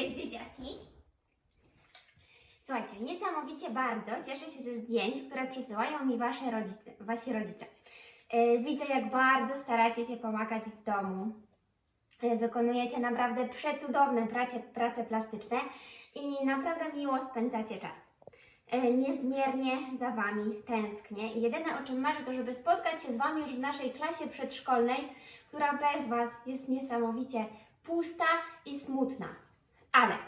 Cześć dzieciaki! Słuchajcie, niesamowicie bardzo cieszę się ze zdjęć, które przysyłają mi wasze rodzice, wasi rodzice. E, Widzę, jak bardzo staracie się pomagać w domu. E, Wykonujecie naprawdę przecudowne prace, prace plastyczne i naprawdę miło spędzacie czas. E, Niezmiernie za Wami tęsknię i jedyne o czym marzę to, żeby spotkać się z Wami już w naszej klasie przedszkolnej, która bez Was jest niesamowicie pusta i smutna. Ale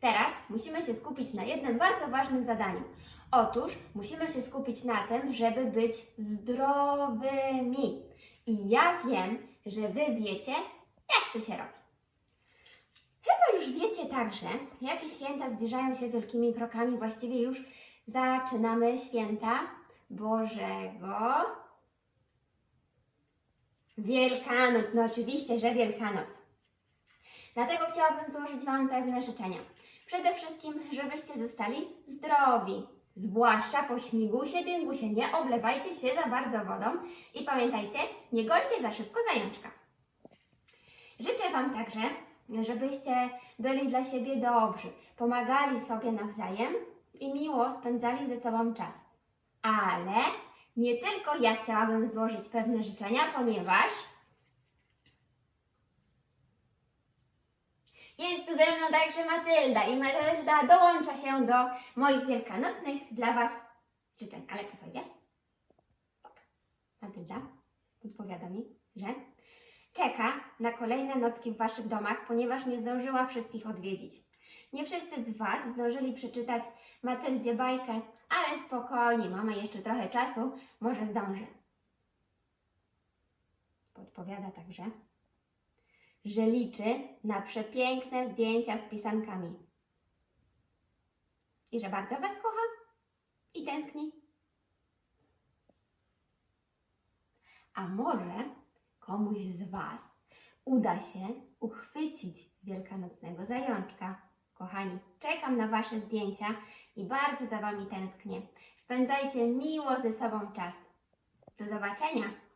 teraz musimy się skupić na jednym bardzo ważnym zadaniu. Otóż musimy się skupić na tym, żeby być zdrowymi. I ja wiem, że Wy wiecie, jak to się robi. Chyba już wiecie także, jakie święta zbliżają się wielkimi krokami. Właściwie już zaczynamy święta Bożego. Wielkanoc, no oczywiście, że Wielkanoc. Dlatego chciałabym złożyć Wam pewne życzenia. Przede wszystkim, żebyście zostali zdrowi. Zwłaszcza po śmigusie, dyngusie. Nie oblewajcie się za bardzo wodą i pamiętajcie, nie gońcie za szybko zajączka. Życzę Wam także, żebyście byli dla siebie dobrzy, pomagali sobie nawzajem i miło spędzali ze sobą czas. Ale nie tylko ja chciałabym złożyć pewne życzenia, ponieważ jest tu ze mną także Matylda i Matylda dołącza się do moich wielkanocnych dla Was życzeń. Ale posłuchajcie. Tak. Matylda podpowiada mi, że czeka na kolejne nocki w Waszych domach, ponieważ nie zdążyła wszystkich odwiedzić. Nie wszyscy z Was zdążyli przeczytać Matyldzie bajkę, ale spokojnie, mamy jeszcze trochę czasu, może zdąży. Podpowiada także, że liczy na przepiękne zdjęcia z pisankami. I że bardzo Was kocha i tęskni. A może komuś z Was uda się uchwycić wielkanocnego zajączka. Kochani, czekam na Wasze zdjęcia i bardzo za Wami tęsknię. Spędzajcie miło ze sobą czas. Do zobaczenia!